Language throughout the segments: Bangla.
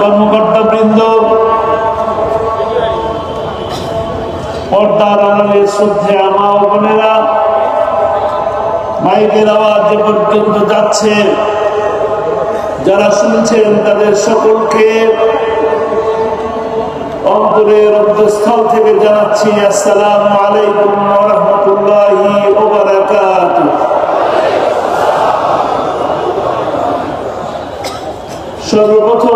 কর্মকর্তা বৃন্দ পর্দার আড়ালে শ্রদ্ধে মা ও বোনেরা, মাইকের আওয়াজ যে পর্যন্ত যাচ্ছে। যারা শুনছেন তাদের সকলকে অন্তরের অন্তঃস্থল থেকে জানাচ্ছি, আসসালামু আলাইকুম রহমতুল্লাহি সর্বপ্রথম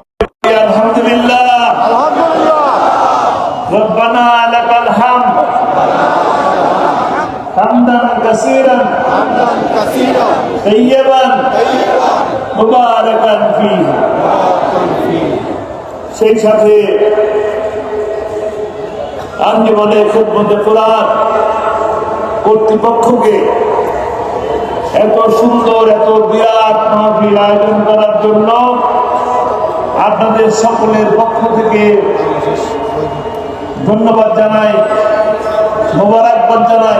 حمدا كثيرا كثيرا طيبا طيبا মুবারাকান ফীহি সেই সাথে আঞ্জুমানের খেদমতে কোরআন কর্তৃপক্ষকে এত সুন্দর এত বিরাট মাহফিল আয়োজন করার জন্য আপনাদের সকলের পক্ষ থেকে ধন্যবাদ জানাই মোবারকবাদ জানাই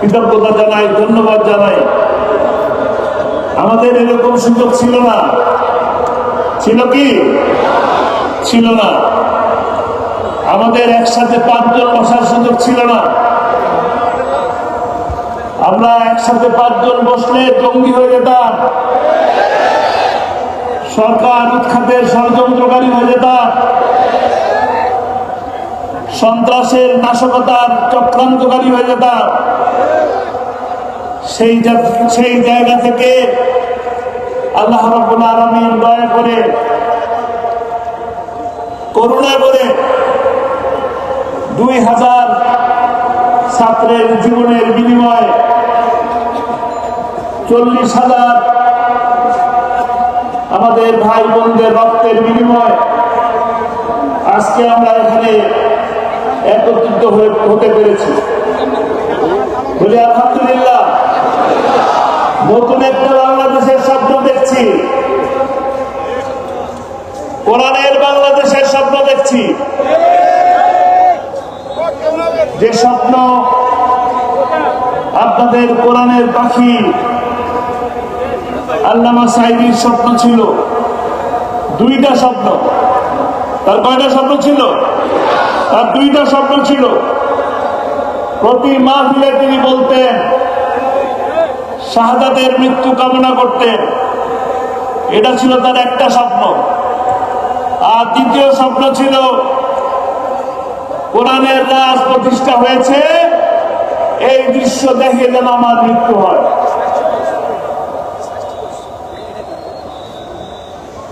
কৃতজ্ঞতা জানাই, ধন্যবাদ জানাই। আমাদের এরকম সুযোগ ছিল না। ছিল কি? ছিল না। আমাদের একসাথে পাঁচজন বসার সুযোগ ছিল না। আমরা একসাথে পাঁচজন বসলে জঙ্গি হয়ে যেতাম। সরকার উৎখাতের ষড়যন্ত্রকারী হয়ে যেতাম। সন্ত্রাসের নাশকতার চক্রান্তকারী হয়ে যেতাম সেই সেই জায়গা থেকে আল্লাহ রাব্বুল আলামিন দয়া করে করুণা করে দুই হাজার ছাত্রের জীবনের বিনিময়ে চল্লিশ হাজার আমাদের ভাই বোনদের রক্তের বিনিময় আজকে আমরা এখানে একত্রিত হতে পেরেছি। বলি, আলহামদুলিল্লাহ, নতুন একটা বাংলাদেশের স্বপ্ন দেখছি। কোরআনের বাংলাদেশের স্বপ্ন দেখছি। যে স্বপ্ন আপনাদের কোরআনের পাখি আল্লামা সাইদির স্বপ্ন ছিল। দুইটা স্বপ্ন। তার কয়টা স্বপ্ন ছিল? তার দুইটা স্বপ্ন ছিল। প্রতি মাহফিলে তিনি বলতেন, শাহাদাতের মৃত্যু কামনা করতেন। এটা ছিল তার একটা স্বপ্ন। আর দ্বিতীয় স্বপ্ন ছিল, কোরআনের রাজ প্রতিষ্ঠা হয়েছে, এই দৃশ্য দেখে যেন আমার মৃত্যু হয়।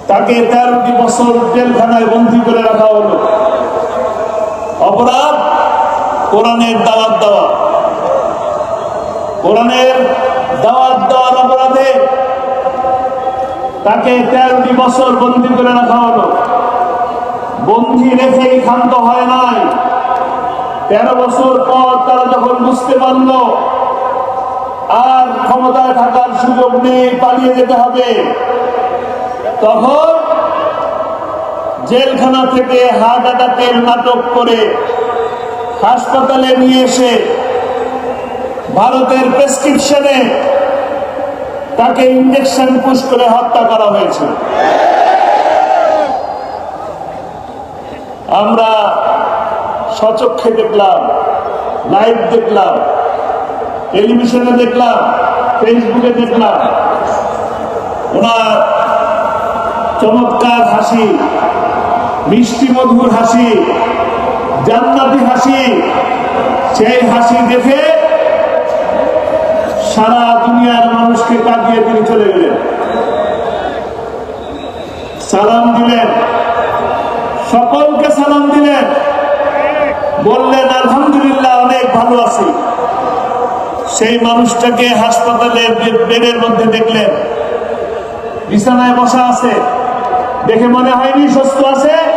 তাকে তেরোটি বছর জেলখানায় বন্দী করে রাখা হলো। কোরআনের দাওয়াত দেওয়া। কোরআনের দাওয়াত দেওয়ার অপরাধে তাকে তেরোটি বছর বন্দি করে রাখা হলো। বন্দী রেখেই ক্ষান্ত হয় নাই। তেরো বছর পর তারা যখন বুঝতে পারল, আর ক্ষমতায় থাকার সুযোগ নেই, পালিয়ে যেতে হবে, তখন জেলখানা থেকে হার্ট অ্যাটাকের নাটক করে হাসপাতালে নিয়ে এসে ভারতের প্রেসক্রিপশনে তাকে ইঞ্জেকশন পুশ করে হত্যা করা হয়েছে। আমরা সচক্ষে দেখলাম, লাইভ দেখলাম, টেলিভিশনে দেখলাম, ফেসবুকে দেখলাম। ওনার চমৎকার হাসি, মিষ্টি মধুর হাসি হাসি, সেই হাসি দেখে সারা দুনিয়ার মানুষকে কাটিয়ে তিনি চলে গেলেন। সালাম দিলেন। সকলকে সালাম দিলেন। বললেন, আলহামদুলিল্লাহ, অনেক ভালো আছি। সেই মানুষটাকে হাসপাতালের বে- বেডের মধ্যে দেখলেন। বিছানায় বসা আছে। দেখে মনে হয়নি সুস্থ আছে।